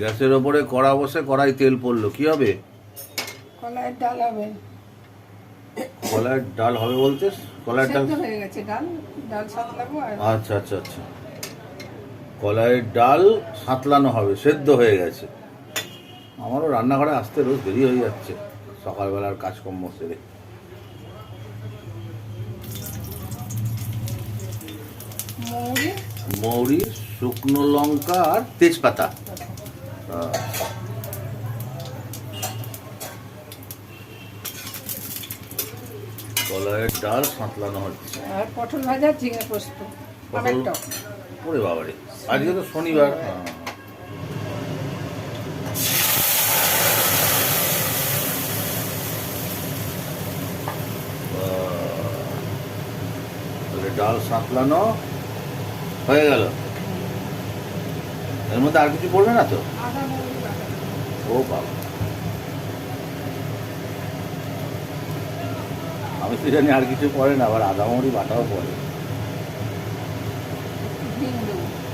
গ্যাসের ওপরে কড়া বসে কড়াই তেল পড়ল কি হবে? কলাইয়ের ডাল হবে। কলার ডাল হবে বলতে কলার ডাল হয়ে গেছে ডাল ডাল সাতলাবো আচ্ছা আচ্ছা আচ্ছা। কলাইয়ের ডাল সাঁতলানো হবে সেদ্ধ হয়ে গেছে। আমারও রান্নাঘরে আসতে রোজ দেরি হয়ে যাচ্ছে সকালবেলার কাজকর্ম সেরে। মৌরি। শুকনো লঙ্কা আর তেজপাতা। আহ, কলাইয়ের ডাল সাঁতলানো হচ্ছে। আর পটল ভাজা ঝিঙে পোস্ত পটল- ওরে বাবারে আজকে তো শনিবার। হ্যাঁ। ডাল সাঁতলানো হয়ে গেল। এর মধ্যে আর কিছু পড়বে না তো? ও বাবা। আমি তো জানি আর কিছু পড়ে না আবার আদামরি বাটাও পড়ে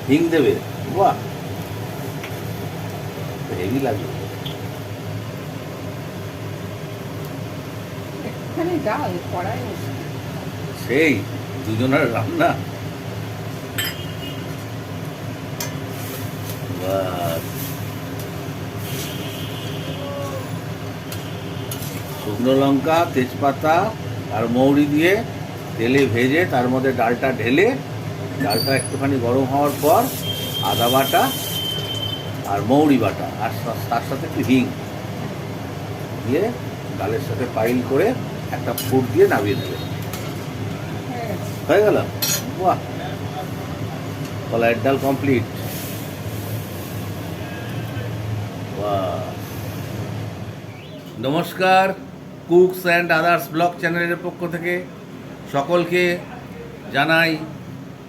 হিং দেবে। বাহ! হেভি লাগবে। সেই দুজনের রান্না। বাস। শুকনো লঙ্কা, তেজপাতা আর মৌরি দিয়ে তেলে ভেজে তার মধ্যে ডালটা ঢেলে, ডালটা একটুখানি গরম হওয়ার পর আদা বাটা আর মৌরি বাটা আর তার সাথে একটু হিং দিয়ে ডালের সাথে পাইল করে একটা ফুট দিয়ে নামিয়ে দেবে হয়ে গেল? বাহ! কলাইয়ের ডাল কমপ্লিট নমস্কার। কুকস অ্যান্ড আদার্স ব্লগ চ্যানেলের পক্ষ থেকে সকলকে জানাই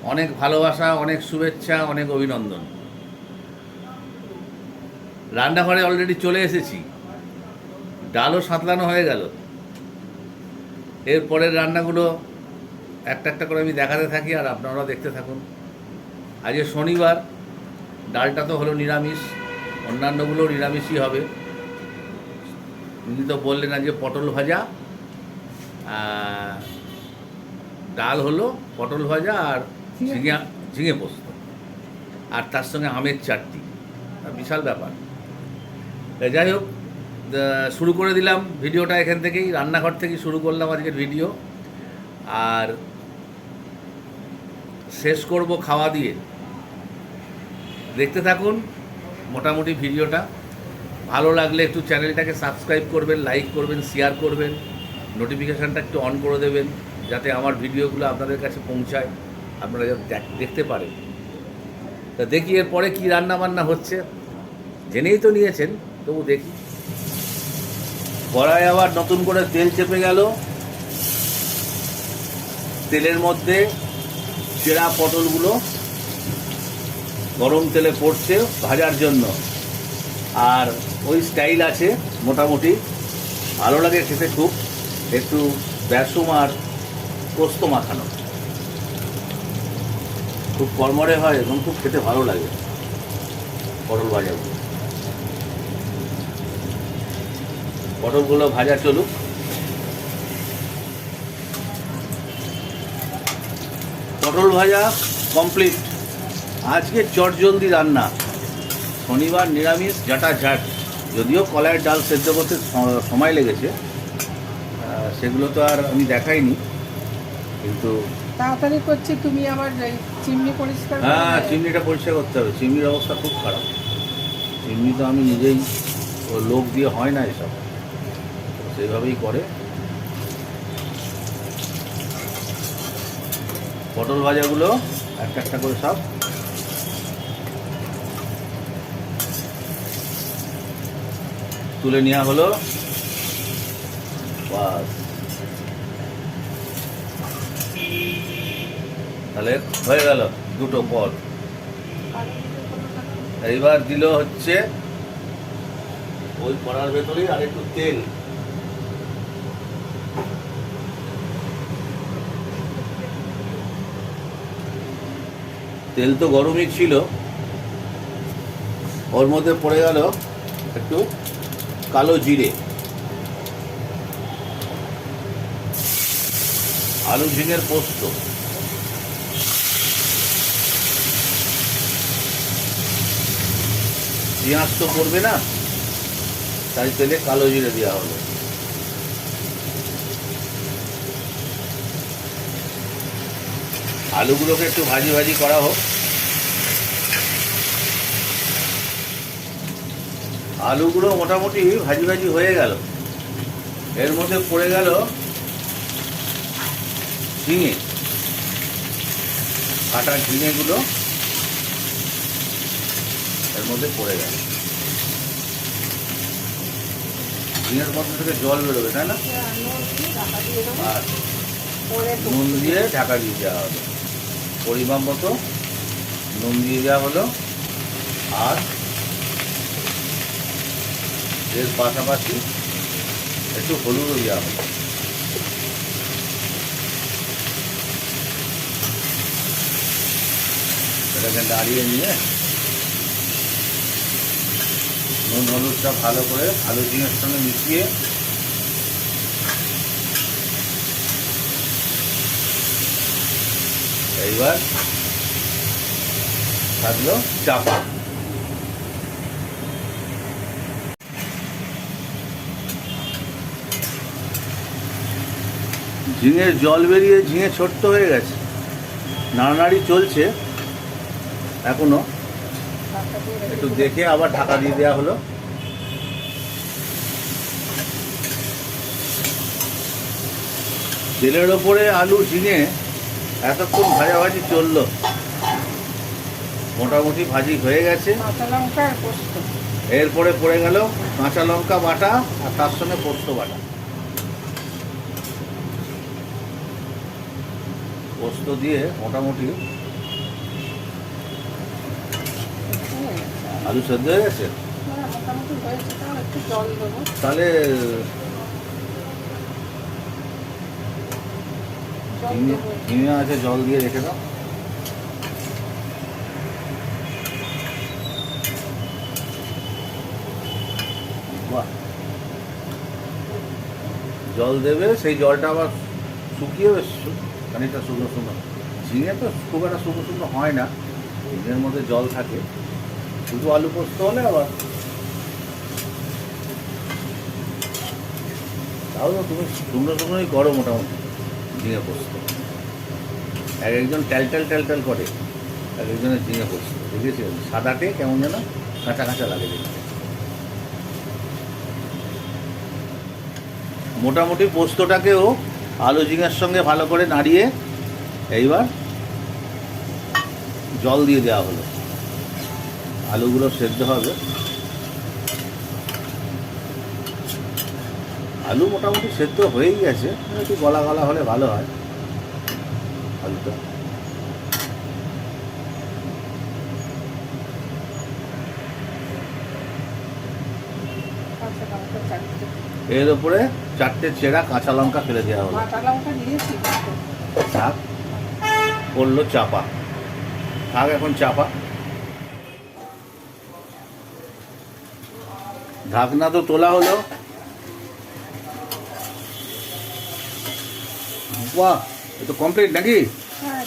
অনেক ভালোবাসা, অনেক শুভেচ্ছা, অনেক অভিনন্দন। রান্নাঘরে অলরেডি চলে এসেছি। ডালও সাঁতলানো হয়ে গেল। এরপরের রান্নাগুলো একটা একটা করে আমি দেখাতে থাকি আর আপনারাও দেখতে থাকুন। আজকে শনিবার, ডালটা তো হলো নিরামিষ, অন্যান্যগুলো নিরামিষই হবে। উনি তো বললেন আজকে পটল ভাজা ডাল হলো পটল ভাজা আর ঝিঙে ঝিঙে পোস্ত। আর তার সঙ্গে আমের চাটনি। বিশাল ব্যাপার। যাই হোক শুরু করে দিলাম ভিডিওটা এখান থেকেই। রান্নাঘর থেকেই শুরু করলাম আজকের ভিডিও। আর শেষ করব খাওয়া দিয়ে। দেখতে থাকুন মোটামুটি ভিডিওটা। ভালো লাগলে একটু চ্যানেলটাকে সাবস্ক্রাইব করবেন লাইক করবেন শেয়ার করবেন নোটিফিকেশানটা একটু অন করে দেবেন, যাতে আমার ভিডিওগুলো আপনাদের কাছে পৌঁছায়, আপনারা যাতে দেখ- দেখতে পারেন। তা দেখি এরপরে কী রান্না বান্না হচ্ছে। জেনেই তো নিয়েছেন, তবু দেখি। কড়াই আবার নতুন করে তেল চেপে গেল। তেলের মধ্যে চেরা পটলগুলো গরম তেলে পড়ছে ভাজার জন্য। আর ওই স্টাইল আছে মোটামুটি। ভালো লাগে খেতে খুব। একটু বেসম আর পোস্ত মাখানো। খুব কর্মরে হয় এবং খুব খেতে ভালো লাগে। পটল ভাজাগুলো পটলগুলো ভাজা চলুক। পটল ভাজা কমপ্লিট। আজকে চটজলদি রান্না। শনিবার নিরামিষ জাটা ঝাট যদিও কলাইয়ের ডাল সেদ্ধ করতে সময় লেগেছে সেগুলো তো আর আমি দেখাইনি কিন্তু তাড়াতাড়ি করছি তুমি আমার চিমনি পরিষ্কার হ্যাঁ চিমনিটা পরিষ্কার করতে হবে চিমনির অবস্থা খুব খারাপ। চিমনি তো আমি নিজেই ও লোক দিয়ে হয় না এসব সেইভাবেই করে। পটল ভাজাগুলো একটা একটা করে সব তুলে নেওয়া হলো। তাহলে হয়ে গেল দুটো পদ। এইবার দিল হচ্ছে ওই পড়ার ভেতরেই আর একটু তেল। তেল তো গরমই ছিল। ওর মধ্যে পড়ে গেল একটু কালো জিরে। আলু ঝিঙের পোস্ত। পেঁয়াজ তো করবে না, তাই তেলে কালো জিরে দেওয়া হলো আলুগুলোকে একটু ভাজি ভাজি করা হোক। আলুগুলো মোটামুটি ভাজি ভাজি হয়ে গেল। এর মধ্যে পড়ে গেল ঝিঙে। কাটা ঝিঙেগুলো এর মধ্যে পড়ে গেল। ঝিঙের মধ্যে থেকে জল বেরোবে তাই না? আর নুন দিয়ে ঢাকা দিয়ে দেওয়া হলো পরিমাণ মতো নুন দিয়ে দেওয়া হলো। আর এর পাশাপাশি একটু হলুদও দেওয়া হলো এটাকে দাঁড়িয়ে নিয়ে নুন, হলুদটা ভালো করে আলু ঝিঙের সঙ্গে মিশিয়ে এইবার থাকল চাপা। ঝিঙের জল বেরিয়ে ঝিঙে ছোট্ট হয়ে গেছে। নাড়ানাড়ি চলছে এখনও। একটু দেখে আবার ঢাকা দিয়ে দেওয়া হলো। তেলের ওপরে আলু ঝিঙে এতক্ষণ ভাজাভাজি চলল। মোটামুটি ভাজি হয়ে গেছে। এরপরে পড়ে গেল কাঁচা লঙ্কা বাটা আর তার সঙ্গে পোস্ত বাটা। পোস্ত দিয়ে মোটামুটি আলু সেদ্ধ হয়ে গেছে? হ্যাঁ, তাহলে ঝিঙে আছে জল দিয়ে রেখে দাও। জল দেবে সেই জলটা আবার শুকিয়ে খানিকটা শুকনো শুকনো। ঝিঙে তো খুব একটা শুকনো শুকনো হয় না। ঝিঙের মধ্যে জল থাকে। শুধু আলু পোস্ত হলে আবার। তাহলে তুমি শুকনো শুকনোই করো মোটামুটি ঝিঙে পোস্ত। এক একজন ট্যাল ট্যাল ট্যাল ট্যাল করে। এক একজনের ঝিঙে পোস্ত। দেখেছি? সাদাটে কেমন যেন কাঁচা কাঁচা লাগে মোটামুটি পোস্তটাকেও আলু ঝিঙের সঙ্গে ভালো করে নাড়িয়ে এইবার জল দিয়ে দেওয়া হলো। আলুগুলো সেদ্ধ হবে। আলু মোটামুটি সেদ্ধ হয়েই গেছে। একটু গলা গলা হলে ভালো হয় আলুটা। চারটে এর উপরে চারটে চেরা কাঁচা লঙ্কা ফেলে দেওয়া হলো। কাঁচা লঙ্কা দিয়েছি। থাক পড়ল চাপা। থাক এখন চাপা। ঢাকনা তো তোলা হলো। বাহ এ তো কমপ্লিট নাকি? হ্যাঁ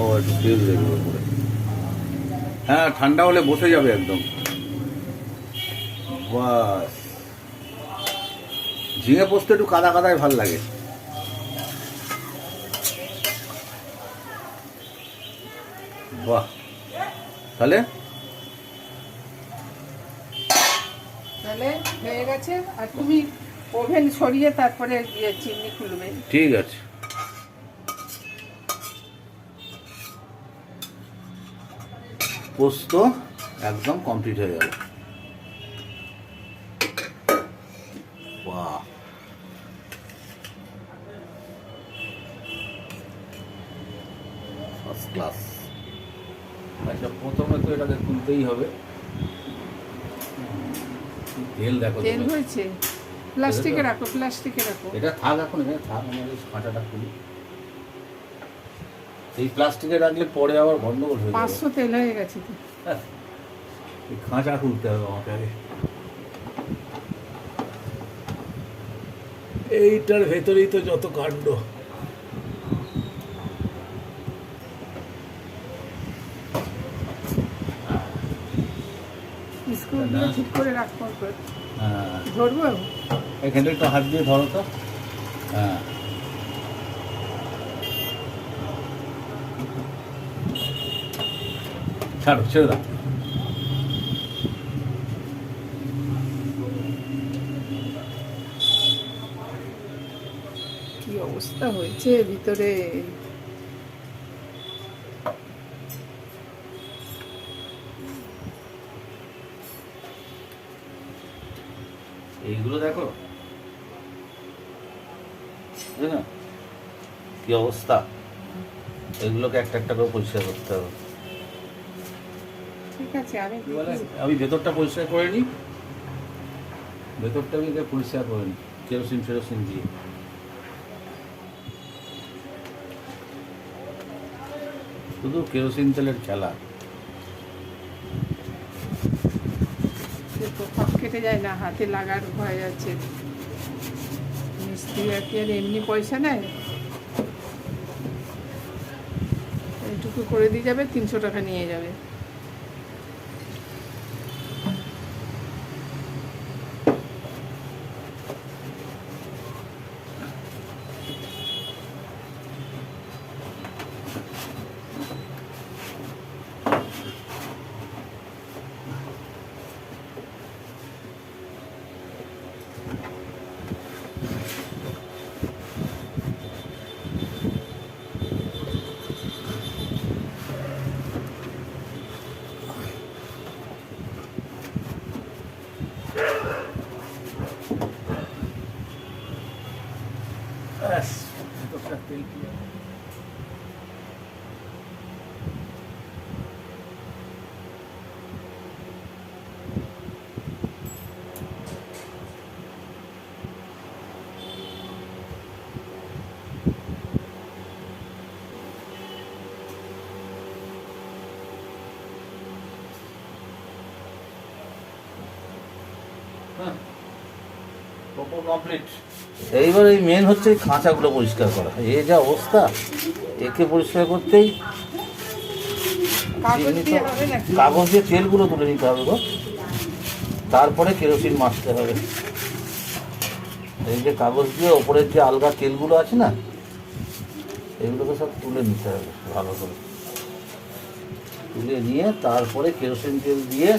ও একটু তেল দেবে উপরে। হ্যাঁ ঠান্ডা হলে বসে যাবে একদম। বাস। ঝিঙে পোস্ত একটু কাদা কাদায় ভালো লাগে। বাহ। তাহলে? তাহলে হয়ে গেছে। আর তুমি ওভেন সরিয়ে তারপরে ইয়ে চিনি খুলবে। ঠিক আছে। পোস্ত একদম কমপ্লিট হয়ে গেল। বাহ ফার্স্ট ক্লাস আচ্ছা প্রথমে তো এটাকে তুলতেই হবে। তেল দেখো তেল হয়েছে। প্লাস্টিকে রাখো প্লাস্টিকে রাখো। এটা থাক এখন এখানে থাক আমাদের কাঁটাটা খুলি। এই প্লাস্টিকে রাখলে পরে আবার গন্ডগোল হয়ে যাবে। পাঁচশো তেল হয়ে গেছে তো। এই খাঁচা খুলতে হবে আমাকে আগে। এইটার ভেতরেই তো যত কাণ্ড। ঠিক করে রাখব। হ্যাঁ। ধরবো? এখানে একটু হাত দিয়ে ধরো তো। হ্যাঁ। ছাড়ো ছেড়ে দাও কি অবস্থা হয়েছে ভিতরে? এইগুলো দেখো। না কি অবস্থা? এগুলোকে একটা একটা করে পরিষ্কার করতে হবে। ঠিক আছে আমি আমি ভেতরটা পরিষ্কার করে নিই। ভেতরটা আমি পরিষ্কার করে নিই। কেরোসিন ফেরোসিন দিয়ে। শুধু কেরোসিন তেলের খেলা। কেটে যায় না, হাতে লাগার ভয় আছে। মিস্ত্রি আর কি আর এমনি পয়সা নেয়? এইটুকু করে দিয়ে যাবে, তিনশো টাকা নিয়ে যাবে। ভেতরটা তেল দিয়ে কমপ্লিট এইবার এই মেন হচ্ছে এই খাঁচাগুলো পরিষ্কার করা। এ যা অবস্থা একে পরিষ্কার করতেই কাগজ দিয়ে তেলগুলো তুলে নিতে হবে গো। তারপরে কেরোসিন মাখতে হবে। এই যে কাগজ দিয়ে ওপরের যে আলগা তেলগুলো আছে না এগুলোকে সব তুলে নিতে হবে ভালো করে। তুলে নিয়ে তারপরে কেরোসিন তেল দিয়ে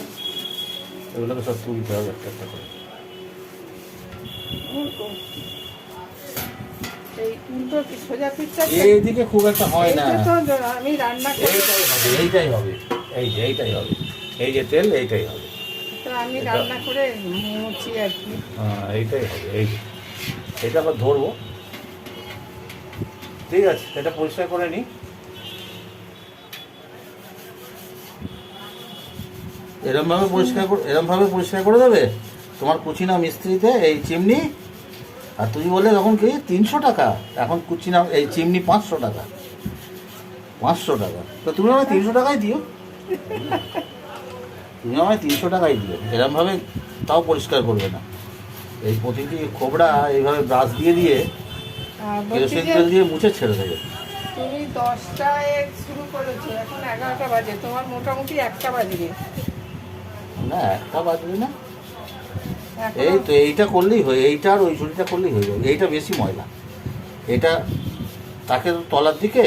এগুলোকে সব তুলতে হবে একটা একটা করে। এই উল্টো সোজা পিঠটা এইদিকে খুব একটা হয় না। আমি রান্না এইটাই হবে এইটাই হবে এই যে এইটাই হবে এই যে তেল এইটাই হবে। আমি রান্না করে মুছি আর কি। হ্যাঁ এইটাই হবে এই এটা আবার ধরবো। ঠিক আছে এটা পরিষ্কার করে নিই। এরমভাবে পরিষ্কার করে এরমভাবে পরিষ্কার করে দেবে? তোমার কুচিনা মিস্ত্রিতে এই চিমনি? আর তুমি বললে তখন কি তিনশো টাকা? এখন কুচিনা এই চিমনি পাঁচশো টাকা। পাঁচশো টাকা। তো তুমি আমায় তিনশো টাকাই দিও। তুমি আমায় তিনশো টাকাই দিও। এরমভাবে তাও পরিষ্কার করবে না। এই প্রতিটি খোবড়া এইভাবে ব্রাশ দিয়ে দিয়ে কেরোসিন তেল দিয়ে মুছে ছেড়ে দেবে। তুমি দশটায় শুরু করেছ এখন এগারোটা বাজে। তোমার মোটামুটি একটা বাজবে। না একটা বাজবে না। এই তো এইটা করলেই হয় এইটা আর ওই ঝুড়িটা করলেই হয়ে যাবে। এইটা বেশি ময়লা। এটা তাকে তলার দিকে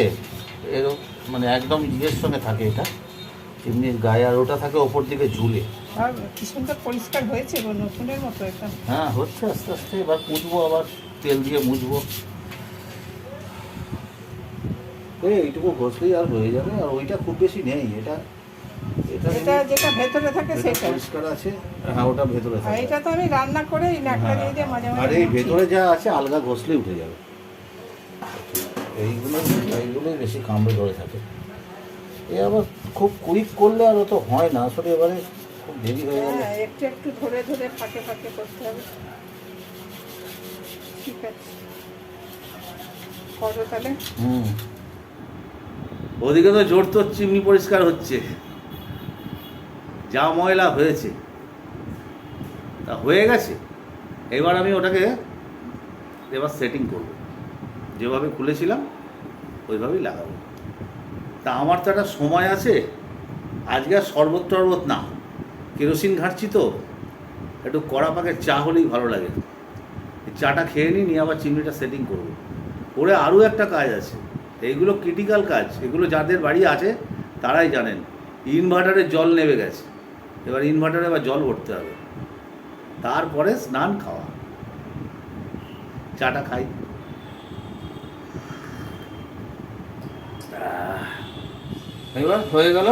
এরকম মানে একদম ইয়ের সঙ্গে থাকে এটা। চিমনির গায়ে আর ওটা থাকে ওপর দিকে ঝুলে। কি সুন্দর পরিষ্কার হয়েছে নতুনের মতো একদম হ্যাঁ হচ্ছে আস্তে আস্তে। এবার মুছবো আবার তেল দিয়ে মুছবো। এই এইটুকু ঘষলেই আর হয়ে যাবে আর ওইটা খুব বেশি নেই। এটা এটা যেটা ভেতরে থাকে সেটা। পরিষ্কার আছে হ্যাঁ ওটা ভেতরে থাকে। এটা তো আমি রান্না করে এই হ্যাঁ। দিয়ে দিয়ে মাঝে আর এই ভেতরে যা আছে আলগা ঘষলে উঠে যাবে। এইগুলো এইগুলোই বেশি কামড়ে ধরে থাকে। এ আবার খুব কুইক করলে আর অত হয় না আসলে এবারে খুব দেরি হয়ে গেলে। হ্যাঁ একটু একটু ধরে ধরে ফাঁকে ফাঁকে করতে হবে। ঠিক আছে। করো তাহলে। হুম। ওদিকে তো জোর তো চিমনি পরিষ্কার হচ্ছে। যা ময়লা হয়েছে, তা হয়ে গেছে, এবার আমি ওটাকে এবার সেটিং করব। যেভাবে খুলেছিলাম, ওইভাবেই লাগাবো। তা আমার তো একটা সময় আছে, আজকে আর শরবত টরবত না। কেরোসিন ঘাঁটছি তো, একটু কড়া পাকের চা হলেই ভালো লাগে। চাটা খেয়ে নিই, নিয়ে আবার চিমনিটা সেটিং করব। ওরে আরও একটা কাজ আছে, এইগুলো ক্রিটিক্যাল কাজ, এগুলো যাদের বাড়ি আছে, তারাই জানেন ইনভার্টারে জল নেমে গেছে। এবার ইনভার্টারে এবার জল ভরতে হবে। তারপরে স্নান খাওয়া। চাটা খাই। এবার হয়ে গেল।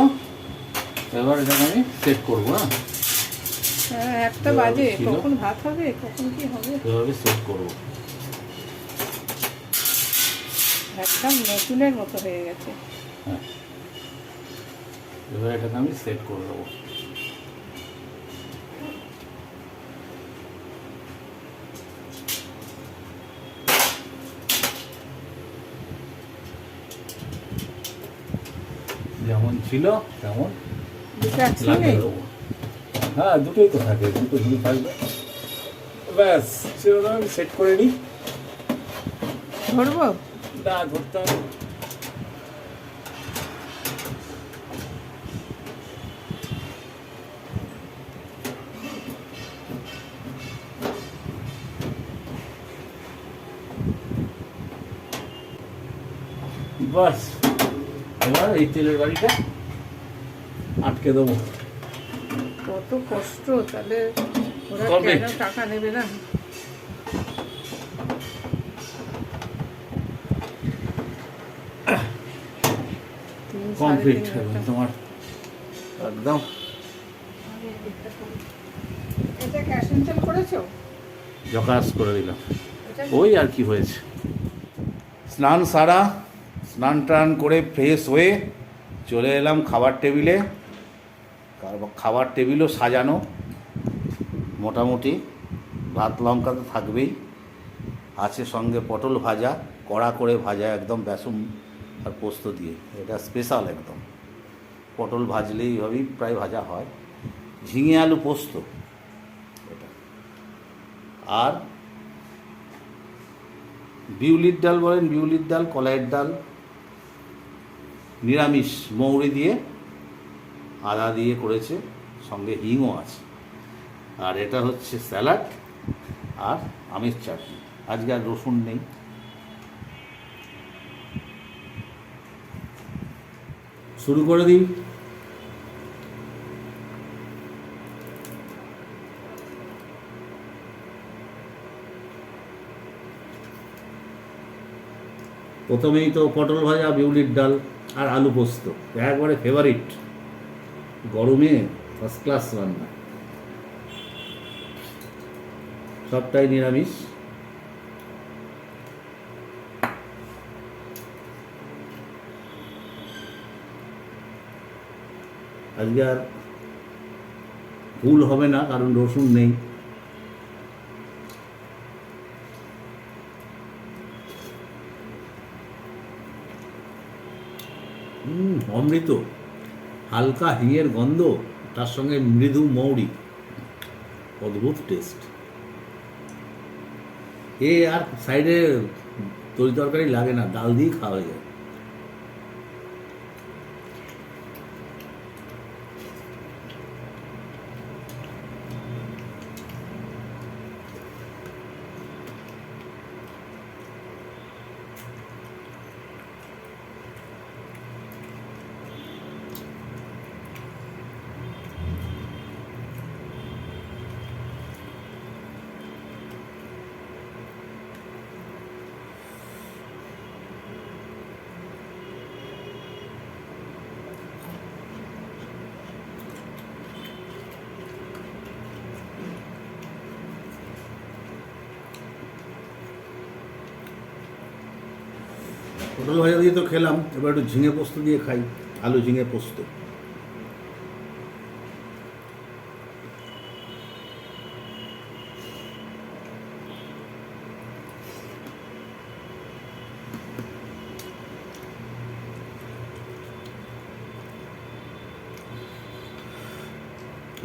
এবার এটাকে আমি সেট করব হ্যাঁ হ্যাঁ একটা বাজে? কখন ভাত হবে? কখন কি হবে? এভাবে সেট করব। একদম নতুনের মতো হয়ে গেছে। হ্যাঁ। এবার এটাকে আমি সেট করে দেবো। ছিল তেমন হ্যাঁ দুটোই তো থাকে দুটো দুটো থাকবে। ব্যাস সেরকম আমি সেট করে নিই। ধরবো? না ধরতে হবে বাস এবার এই তেলের গাড়িটা আটকে দেবো। কত কষ্ট তাহলে ওরা কেন টাকা নেবে না? কমপ্লিট তোমার। একদম। জকাস করে দিলাম। ওই আর কি হয়েছে? স্নান সারা স্নান টান করে ফ্রেশ হয়ে চলে এলাম খাবার টেবিলে। খাবার টেবিলও সাজানো। মোটামুটি ভাত লঙ্কা তো থাকবেই। আছে সঙ্গে পটল ভাজা, কড়া করে ভাজা একদম বেসন আর পোস্ত দিয়ে। এটা স্পেশাল একদম। পটল ভাজলেই এইভাবেই প্রায় ভাজা হয়। ঝিঙে আলু পোস্ত। এটা। আর বিউলির ডাল বলেন, বিউলির ডাল, কলাইয়ের ডাল, নিরামিষ, মৌরি দিয়ে আদা দিয়ে করেছে, সঙ্গে হিংও আছে। আর এটা হচ্ছে স্যালাড আর আমের চাটনি। আজকে আর রসুন নেই। শুরু করে দিই। প্রথমেই তো পটল ভাজা, বিউলির ডাল আর আলু পোস্ত। একবারে ফেভারিট গরমে ফার্স্ট ক্লাস রান্না। সবটাই নিরামিষ। আজকে আর ভুল হবে না, কারণ রসুন নেই। অমৃত। হালকা হিঙের গন্ধ, তার সঙ্গে মৃদু মৌরি। অদ্ভুত টেস্ট এ আর সাইডে তরি তরকারি লাগে না, ডাল দিয়ে খাওয়া যায়। পটল ভাজা দিয়ে তো খেলাম, এবার একটু ঝিঙে পোস্ত দিয়ে খাই, আলু ঝিঙে পোস্ত।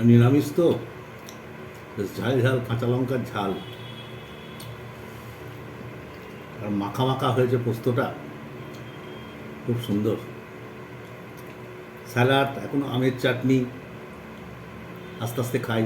নিরামিষ তো? বেশ ঝাল ঝাল, কাঁচা লঙ্কার ঝাল। আর মাখা মাখা হয়েছে পোস্তটা? খুব সুন্দর। স্যালাড এখনও আমের চাটনি আস্তে আস্তে খাই।